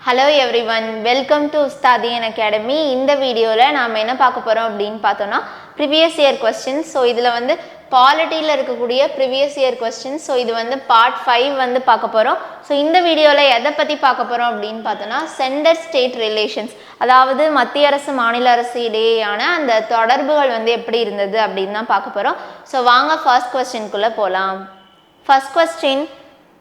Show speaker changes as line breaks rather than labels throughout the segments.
Hello everyone welcome to Ustadiyan academy இந்த வீடியோவில் நாம் என்ன பார்க்க போகிறோம் அப்படின்னு பார்த்தோன்னா ப்ரிவியஸ் இயர் கொஸ்டின்ஸ் ஸோ இதில் வந்து பாலிட்டியில் இருக்கக்கூடிய ப்ரிவியஸ் இயர் கொஸ்டின்ஸ் ஸோ இது வந்து பார்ட் ஃபைவ் வந்து பார்க்க போகிறோம் ஸோ இந்த வீடியோவில் எதை பற்றி பார்க்க போகிறோம் அப்படின்னு பார்த்தோன்னா சென்டர் ஸ்டேட் ரிலேஷன்ஸ் அதாவது மத்திய அரசு மாநில அரசு இடையேயான அந்த தொடர்புகள் வந்து எப்படி இருந்தது அப்படின்னு தான் பார்க்க போகிறோம் ஸோ வாங்க ஃபர்ஸ்ட் கொஸ்டின்குள்ளே போகலாம் ஃபர்ஸ்ட் கொஸ்டின்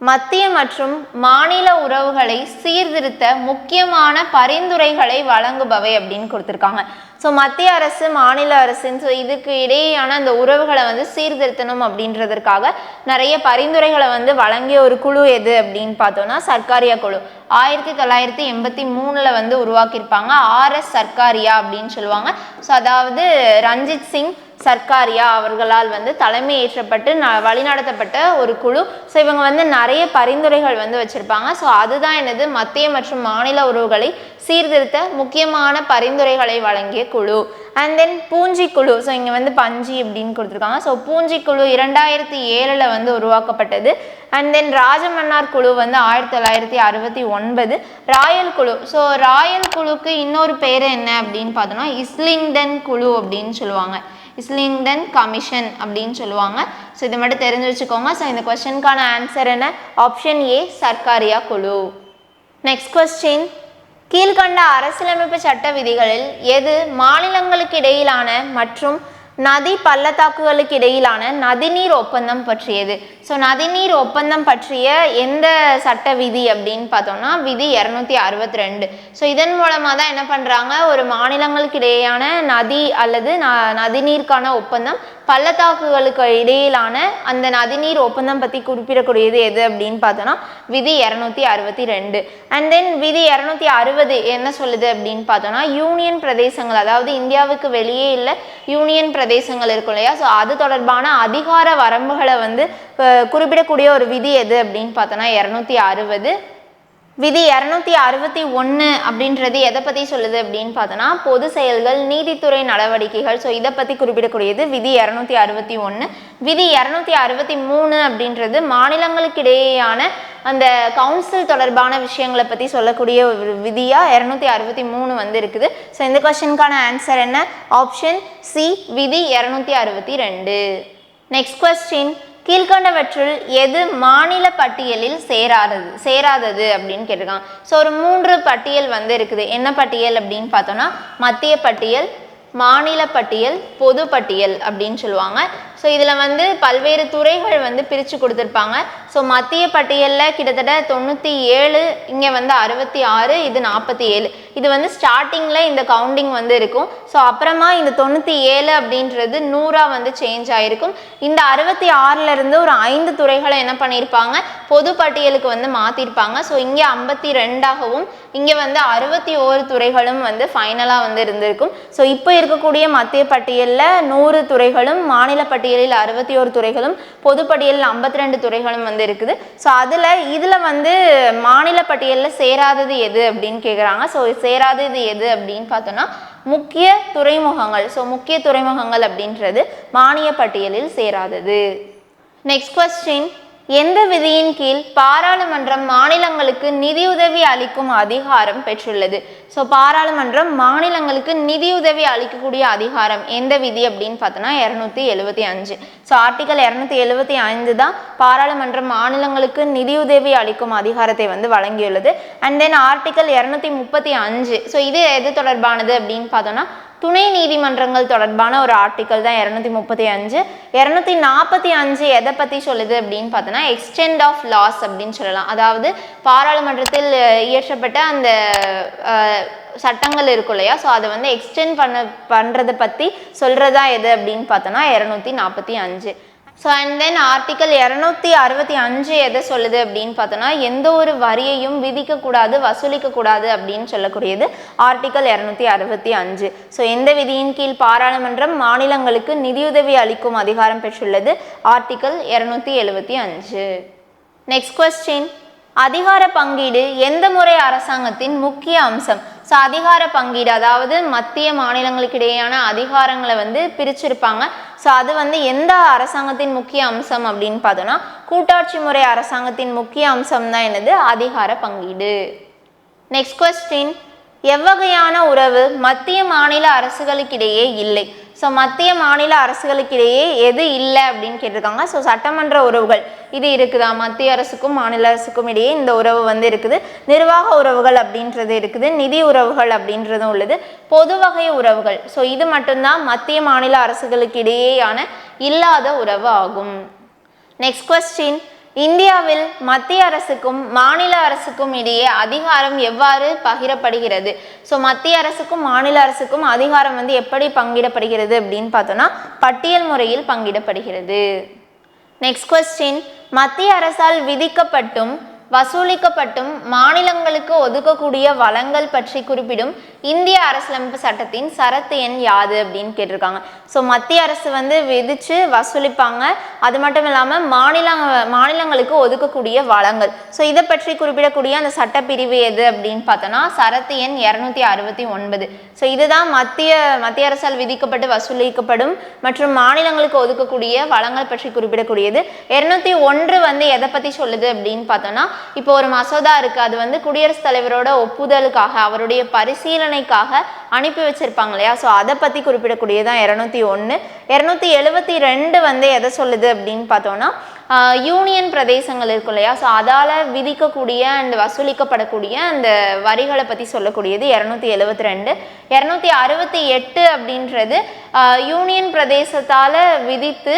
மத்திய மற்றும் மாநில உறவுகளை சீர்திருத்த முக்கியமான பரிந்துரைகளை வழங்குபவை அப்படின்னு கொடுத்துருக்காங்க. ஸோ மத்திய அரசு மாநில அரசுன்னு ஸோ இதுக்கு இடையேயான அந்த உறவுகளை வந்து சீர்திருத்தணும் அப்படின்றதற்காக நிறைய பரிந்துரைகளை வந்து வழங்கிய ஒரு குழு எது அப்படின்னு பார்த்தோம்னா சர்க்காரியா குழு. ஆயிரத்தி தொள்ளாயிரத்தி எண்பத்தி மூணில் வந்து உருவாக்கியிருப்பாங்க ஆர்எஸ் சர்க்காரியா அப்படின்னு சொல்லுவாங்க. ஸோ அதாவது ரஞ்சித் சிங் சர்க்காரியா அவர்களால் வந்து தலைமை ஏற்றப்பட்டு ந வழிநடத்தப்பட்ட ஒரு குழு. ஸோ இவங்க வந்து நிறைய பரிந்துரைகள் வந்து வச்சுருப்பாங்க. ஸோ அதுதான் என்னது மத்திய மற்றும் மாநில உறவுகளை சீர்திருத்த முக்கியமான பரிந்துரைகளை வழங்கிய குழு. அண்ட் தென் பூஞ்சி குழு. ஸோ இங்கே வந்து பஞ்சி அப்படின்னு கொடுத்துருக்காங்க. ஸோ பூஞ்சி குழு இரண்டாயிரத்தி ஏழில் வந்து உருவாக்கப்பட்டது. அண்ட் தென் ராஜமன்னார் குழு வந்து ஆயிரத்தி தொள்ளாயிரத்தி அறுபத்தி ஒன்பது. ராயல் குழு. ஸோ ராயல் குழுக்கு இன்னொரு பேர் என்ன அப்படின்னு பார்த்தோன்னா இஸ்லிங்டன் குழு அப்படின்னு சொல்லுவாங்க. இஸ்லிங்டன் கமிஷன் அப்படின்னு சொல்லுவாங்க. ஸோ இதை மட்டும் தெரிஞ்சு வச்சுக்கோங்க. ஸோ இந்த கொஸ்டினுக்கான ஆன்சர் என்ன? ஆப்ஷன் ஏ சர்க்காரியா குழு. நெக்ஸ்ட் கொஸ்டின் கீழ்கண்ட அரசியலமைப்பு சட்ட விதிகளில் எது மாநிலங்களுக்கு இடையிலான மற்றும் நதி பள்ளத்தாக்குகளுக்கு இடையிலான நதிநீர் ஒப்பந்தம் பற்றியது. ஸோ நதிநீர் ஒப்பந்தம் பற்றிய எந்த சட்ட விதி அப்படின்னு பார்த்தோம்னா விதி இரநூத்தி அறுபத்தி ரெண்டு. ஸோ இதன் மூலமாக தான் என்ன பண்ணுறாங்க ஒரு மாநிலங்களுக்கு இடையேயான நதி அல்லது ந நதிநீருக்கான ஒப்பந்தம் பள்ளத்தாக்குகளுக்கு இடையிலான அந்த நதிநீர் ஒப்பந்தம் பற்றி குறிப்பிடக்கூடியது எது அப்படின்னு பார்த்தோன்னா விதி இரநூத்தி அறுபத்தி ரெண்டு. அண்ட் தென் விதி இரநூத்தி அறுபது என்ன சொல்லுது அப்படின்னு பார்த்தோன்னா யூனியன் பிரதேசங்கள் அதாவது இந்தியாவுக்கு வெளியே இல்லை யூனியன் பிரதேசங்கள் இருக்கும் இல்லையா? ஸோ அது தொடர்பான அதிகார வரம்புகளை வந்து குறிப்பிடக்கூடிய ஒரு விதி எது அப்படின்னு பார்த்தோன்னா இரநூத்தி அறுபது. விதி இரநூத்தி அறுபத்தி ஒன்று அப்படின்றது எதை பற்றி சொல்லுது அப்படின்னு பார்த்தோன்னா பொது செயல்கள் நீதித்துறை நடவடிக்கைகள். ஸோ இதை பற்றி குறிப்பிடக்கூடியது விதி இரநூத்தி அறுபத்தி ஒன்று விதி இரநூத்தி அறுபத்தி மூணு அப்படின்றது மாநிலங்களுக்கிடையேயான அந்த கவுன்சில் தொடர்பான விஷயங்களை பற்றி சொல்லக்கூடிய ஒரு விதியாக இரநூத்தி அறுபத்தி மூணு வந்து இருக்குது ஸோ இந்த கொஸ்டினுக்கான ஆன்சர் என்ன? ஆப்ஷன் சி விதி இரநூத்தி அறுபத்தி ரெண்டு. நெக்ஸ்ட் கொஸ்டின் கீழ்கண்டவற்றுள் எது மாநில பட்டியலில் சேராதது சேராதது அப்படின்னு கேட்டிருக்காங்க ஸோ ஒரு மூன்று பட்டியல் வந்து இருக்குது என்ன பட்டியல் அப்படின்னு பார்த்தோம்னா மத்திய பட்டியல் மாநில பட்டியல் பொது பட்டியல் அப்படின்னு சொல்லுவாங்க. ஸோ இதில் வந்து பல்வேறு துறைகள் வந்து பிரித்து கொடுத்துருப்பாங்க. ஸோ மத்திய பட்டியலில் கிட்டத்தட்ட தொண்ணூற்றி ஏழு இங்கே வந்து அறுபத்தி ஆறு இது நாற்பத்தி ஏழு. இது வந்து ஸ்டார்டிங்கில் இந்த கவுண்டிங் வந்து இருக்கும். ஸோ அப்புறமா இந்த தொண்ணூற்றி ஏழு அப்படின்றது நூறாக வந்து சேஞ்ச் ஆகிருக்கும் இந்த அறுபத்தி ஆறிலிருந்து ஒரு ஐந்து துறைகளை என்ன பண்ணியிருப்பாங்க? பொது பட்டியலுக்கு வந்து மாற்றிருப்பாங்க ஸோ இங்கே ஐம்பத்தி ரெண்டாகவும் இங்கே வந்து அறுபத்தி ஓரு துறைகளும் வந்து ஃபைனலாக வந்து இருந்திருக்கும். ஸோ இப்போ இருக்கக்கூடிய மத்திய பட்டியலில் நூறு துறைகளும் மாநில பட்டியல் பட்டியலில் அறுபத்தி ஓரு துறைகளும் பொது பட்டியலில் ஐம்பத்தி ரெண்டு துறைகளும் வந்து இருக்குது. ஸோ அதில் இதில் வந்து மாநில பட்டியலில் சேராதது எது அப்படின்னு கேட்குறாங்க ஸோ சேராதது எது அப்படின்னு பார்த்தோன்னா முக்கிய துறைமுகங்கள். ஸோ முக்கிய துறைமுகங்கள் அப்படின்றது மானிய பட்டியலில் சேராதது. நெக்ஸ்ட் கொஸ்டின் எந்த விதியின் கீழ் பாராளுமன்றம் மாநிலங்களுக்கு நிதியுதவி அளிக்கும் அதிகாரம் பெற்றுள்ளது. ஸோ பாராளுமன்றம் மாநிலங்களுக்கு நிதியுதவி அளிக்கக்கூடிய அதிகாரம் எந்த விதி அப்படின்னு பார்த்தோன்னா இரநூத்தி எழுபத்தி அஞ்சு. ஸோ ஆர்டிகல் இரநூத்தி எழுபத்தி ஐந்து தான் பாராளுமன்றம் மாநிலங்களுக்கு நிதியுதவி அளிக்கும் அதிகாரத்தை வந்து வழங்கியுள்ளது. அண்ட் தென் ஆர்டிகல் இரநூத்தி முப்பத்தி அஞ்சு. ஸோ இது எது தொடர்பானது அப்படின்னு பார்த்தோன்னா துணை நீதிமன்றங்கள் தொடர்பான ஒரு ஆர்டிக்கல் தான் இரநூத்தி முப்பத்தி அஞ்சு. இரநூத்தி நாற்பத்தி அஞ்சு எதை பற்றி சொல்லுது அப்படின்னு பார்த்தோன்னா எக்ஸ்டெண்ட் ஆஃப் லாஸ் அப்படின்னு சொல்லலாம். அதாவது பாராளுமன்றத்தில் இயற்றப்பட்ட அந்த சட்டங்கள் இருக்கும் இல்லையா? ஸோ அதை வந்து எக்ஸ்டெண்ட் பண்ண பண்ணுறதை பற்றி சொல்கிறதா எது அப்படின்னு பார்த்தோன்னா இரநூத்தி நாற்பத்தி அஞ்சு. ஸோ அண்ட் தென் ஆர்டிக்கல் இரநூத்தி அறுபத்தி அஞ்சு எதை சொல்லுது அப்படின்னு பார்த்தோன்னா எந்த ஒரு வரியையும் விதிக்கக்கூடாது வசூலிக்கக்கூடாது அப்படின்னு சொல்லக்கூடியது ஆர்டிக்கல் இரநூத்தி அறுபத்தி அஞ்சு. ஸோ எந்த விதியின் கீழ் பாராளுமன்றம் மாநிலங்களுக்கு நிதியுதவி அளிக்கும் அதிகாரம் பெற்றுள்ளது? ஆர்டிக்கல் இரநூத்தி எழுபத்தி அஞ்சு. நெக்ஸ்ட் கொஸ்டின் அதிகார பங்கீடு எந்த முறை அரசாங்கத்தின் முக்கிய அம்சம்? ஸோ அதிகார பங்கீடு அதாவது மத்திய மாநிலங்களுக்கு இடையேயான அதிகாரங்களை வந்து பிரிச்சிருப்பாங்க. ஸோ அது வந்து எந்த அரசாங்கத்தின் முக்கிய அம்சம் அப்படின்னு பார்த்தோன்னா கூட்டாட்சி முறை அரசாங்கத்தின் முக்கிய அம்சம் தான் என்னது? அதிகார பங்கீடு. நெக்ஸ்ட் கொஸ்டின் எவ்வகையான உறவு மத்திய மாநில அரசுகளுக்கிடையே இல்லை? ஸோ மத்திய மாநில அரசுகளுக்கிடையே எது இல்லை அப்படின்னு கேட்டிருக்காங்க. ஸோ சட்டமன்ற உறவுகள் இது இருக்குதா? மத்திய அரசுக்கும் மாநில அரசுக்கும் இடையே இந்த உறவு வந்து இருக்குது. நிர்வாக உறவுகள் அப்படின்றது இருக்குது. நிதி உறவுகள் அப்படின்றதும் உள்ளது. பொது வகை உறவுகள். ஸோ இது மட்டும்தான் மத்திய மாநில அரசுகளுக்கு இடையேயான இல்லாத உறவு ஆகும். நெக்ஸ்ட் கொஸ்டின் இந்தியாவில் மத்திய அரசுக்கும் மாநில அரசுக்கும் இடையே அதிகாரம் எவ்வாறு பகிரப்படுகிறது? ஸோ மத்திய அரசுக்கும் மாநில அரசுக்கும் அதிகாரம் வந்து எப்படி பங்கிடப்படுகிறது அப்படின்னு பார்த்தோன்னா பட்டியல் முறையில் பங்கிடப்படுகிறது. நெக்ஸ்ட் கொஸ்டின் மத்திய அரசால் விதிக்கப்பட்டும் வசூலிக்கப்பட்டும் மாநிலங்களுக்கு ஒதுக்கக்கூடிய வளங்கள் பற்றி குறிப்பிடும் இந்திய அரசியலமைப்பு சட்டத்தின் சரத்து எண் யாது அப்படின்னு கேட்டிருக்காங்க. ஸோ மத்திய அரசு வந்து விதிச்சு வசூலிப்பாங்க. அது மட்டும் இல்லாமல் மாநில மாநிலங்களுக்கு ஒதுக்கக்கூடிய வளங்கள். ஸோ இதை பற்றி குறிப்பிடக்கூடிய அந்த சட்டப்பிரிவு எது அப்படின்னு பார்த்தோன்னா சரத்து எண் இரநூத்தி அறுபத்தி ஒன்பது. ஸோ இதுதான் மத்திய மத்திய அரசால் விதிக்கப்பட்டு வசூலிக்கப்படும் மற்றும் மாநிலங்களுக்கு ஒதுக்கக்கூடிய வளங்கள் பற்றி குறிப்பிடக்கூடியது. இரநூத்தி ஒன்று வந்து எதை பற்றி சொல்லுது அப்படின்னு பார்த்தோன்னா இப்போ ஒரு மசோதா இருக்குது அது வந்து குடியரசுத் தலைவரோட ஒப்புதலுக்காக அவருடைய பரிசீலனை பரிசீலனைக்காக அனுப்பி வச்சிருப்பாங்க இல்லையா? ஸோ அதை பற்றி குறிப்பிடக்கூடியதான் இரநூத்தி ஒன்று இரநூத்தி எழுபத்தி ரெண்டு வந்து எதை சொல்லுது அப்படின்னு பார்த்தோன்னா யூனியன் பிரதேசங்கள் இருக்கும் இல்லையா? ஸோ அதால் விதிக்கக்கூடிய அண்ட் வசூலிக்கப்படக்கூடிய அந்த வரிகளை பற்றி சொல்லக்கூடியது இரநூத்தி எழுபத்தி ரெண்டு. இரநூத்தி அறுபத்தி எட்டு அப்படின்றது யூனியன் பிரதேசத்தால் விதித்து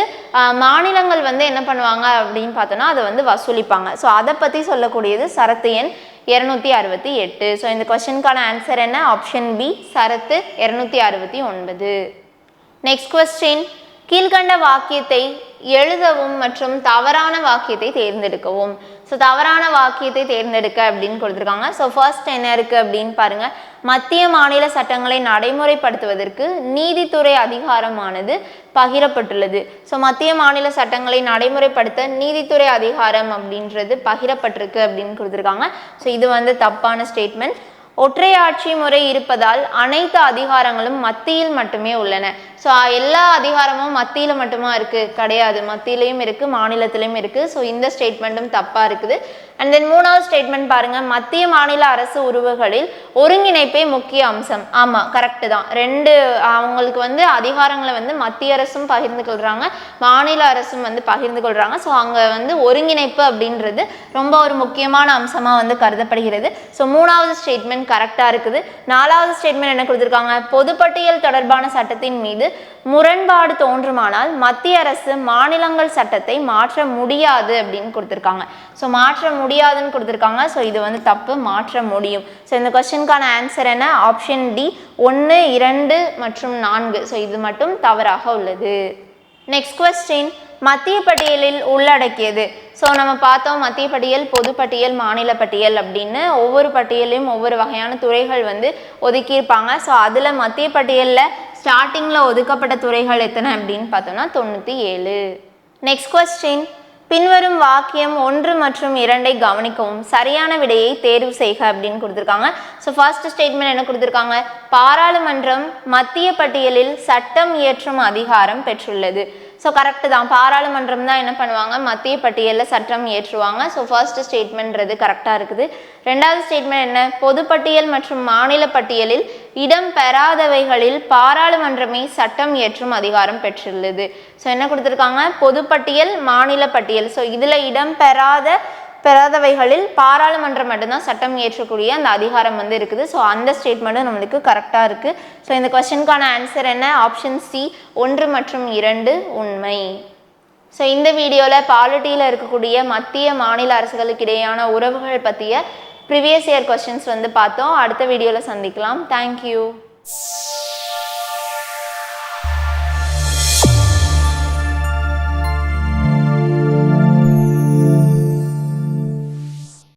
மாநிலங்கள் வந்து என்ன பண்ணுவாங்க அப்படின்னு பார்த்தோன்னா அதை வந்து வசூலிப்பாங்க. ஸோ அதை பற்றி சொல்லக்கூடியது சரத்து எண். இரநூத்தி அறுபத்தி எட்டு. ஸோ இந்த கொஸ்டினுக்கான ஆன்சர் என்ன? ஆப்ஷன் பி சரத்து இரநூத்தி அறுபத்தி ஒன்பது. நெக்ஸ்ட் கொஸ்டின் கீழ்கண்ட வாக்கியத்தை எழுதவும் மற்றும் தவறான வாக்கியத்தை தேர்ந்தெடுக்கவும். ஸோ தவறான வாக்கியத்தை தேர்ந்தெடுக்க அப்படின்னு கொடுத்துருக்காங்க. ஸோ ஃபர்ஸ்ட் என்ன இருக்குது அப்படின்னு பாருங்க. மத்திய மாநில சட்டங்களை நடைமுறைப்படுத்துவதற்கு நீதித்துறை அதிகாரமானது பகிரப்பட்டுள்ளது. ஸோ மத்திய மாநில சட்டங்களை நடைமுறைப்படுத்த நீதித்துறை அதிகாரம் அப்படின்றது பகிரப்பட்டிருக்கு அப்படின்னு கொடுத்துருக்காங்க. ஸோ இது வந்து தப்பான ஸ்டேட்மெண்ட் ஒற்றையாட்சி முறை இருப்பதால் அனைத்து அதிகாரங்களும் மத்தியில் மட்டுமே உள்ளன. ஸோ எல்லா அதிகாரமும் மத்தியில் மட்டுமா இருக்குது கிடையாது. மத்தியிலையும் இருக்குது மாநிலத்திலையும் இருக்குது ஸோ இந்த ஸ்டேட்மெண்ட்டும் தப்பாக இருக்குது. அண்ட் தென் மூணாவது ஸ்டேட்மெண்ட் பாருங்கள் மத்திய மாநில அரசு உறவுகளில் ஒருங்கிணைப்பே முக்கிய அம்சம். ஆமாம் கரெக்டு தான். ரெண்டு அவங்களுக்கு வந்து அதிகாரங்களை வந்து மத்திய அரசும் பகிர்ந்து கொள்கிறாங்க மாநில அரசும் வந்து பகிர்ந்து கொள்கிறாங்க ஸோ அங்கே வந்து ஒருங்கிணைப்பு அப்படின்றது ரொம்ப ஒரு முக்கியமான அம்சமாக வந்து கருதப்படுகிறது. ஸோ மூணாவது ஸ்டேட்மெண்ட் கரெக்டாக இருக்குது. நாலாவது ஸ்டேட்மெண்ட் என்ன கொடுத்துருக்காங்க? பொதுப்பட்டியல் தொடர்பான சட்டத்தின் மீது முரண்பாடு தோன்றுமானால் மத்திய அரசு மாநிலங்கள் சட்டத்தை மாற்ற முடியாது அப்படின்னு கொடுத்துருக்காங்க. ஸோ மாற்ற முடியாதுன்னு கொடுத்துருக்காங்க. ஸோ இது வந்து தப்பு. மாற்ற முடியும். ஸோ இந்த கொஸ்டினுக்கான ஆன்சர் என்ன? ஆப்ஷன் டி ஒன்று இரண்டு மற்றும் நான்கு. ஸோ இது மட்டும் தவறாக உள்ளது. நெக்ஸ்ட் கொஸ்டின் மத்திய பட்டியலில் உள்ளடக்கியது. ஸோ நம்ம பார்த்தோம் மத்திய பட்டியல் பொது பட்டியல் மாநில பட்டியல் அப்படின்னு ஒவ்வொரு பட்டியலையும் ஒவ்வொரு வகையான துறைகள் வந்து ஒதுக்கியிருப்பாங்க. ஸோ அதில் மத்திய பட்டியலில் ஸ்டார்டிங்கில் ஒதுக்கப்பட்ட துறைகள் எத்தனை அப்படின்னு பார்த்தோம்னா தொண்ணூற்றி ஏழு. நெக்ஸ்ட் கொஸ்டின் பின்வரும் வாக்கியம் ஒன்று மற்றும் இரண்டை கவனிக்கவும். சரியான விடையை தேர்வு செய்க அப்படின்னு கொடுத்துருக்காங்க. ஸோ ஃபர்ஸ்ட் ஸ்டேட்மெண்ட் என்ன கொடுத்துருக்காங்க? பாராளுமன்றம் மத்திய பட்டியலில் சட்டம் இயற்றும் அதிகாரம் பெற்றுள்ளது. ஸோ கரெக்டு தான். பாராளுமன்றம் தான் என்ன பண்ணுவாங்க? மத்திய பட்டியலில் சட்டம் இயற்றுவாங்க. ஸோ ஃபர்ஸ்ட் ஸ்டேட்மெண்ட்றது கரெக்டாக இருக்குது. ரெண்டாவது ஸ்டேட்மெண்ட் என்ன? பொதுப்பட்டியல் மற்றும் மாநில பட்டியலில் இடம் பெறாதவைகளில் பாராளுமன்றமே சட்டம் இயற்றும் அதிகாரம் பெற்றுள்ளது. ஸோ என்ன கொடுத்துருக்காங்க? பொதுப்பட்டியல் மாநில பட்டியல். ஸோ இதில் இடம் பெறாத பெறாதவைகளில் பாராளுமன்றம் மட்டும்தான் சட்டம் இயற்றக்கூடிய அந்த அதிகாரம் வந்து இருக்குது. ஸோ அந்த ஸ்டேட்மெண்ட்டும் நம்மளுக்கு கரெக்டாக இருக்குது ஸோ இந்த கொஸ்டினுக்கான ஆன்சர் என்ன? ஆப்ஷன் சி ஒன்று மற்றும் இரண்டு உண்மை. ஸோ இந்த வீடியோவில் பாலிட்டியில் இருக்கக்கூடிய மத்திய மாநில அரசுகளுக்கு இடையேயான உறவுகள் பற்றிய ப்ரிவியஸ் இயர் கொஸ்டின்ஸ் வந்து பார்த்தோம். அடுத்த வீடியோவில் சந்திக்கலாம். தேங்க்யூ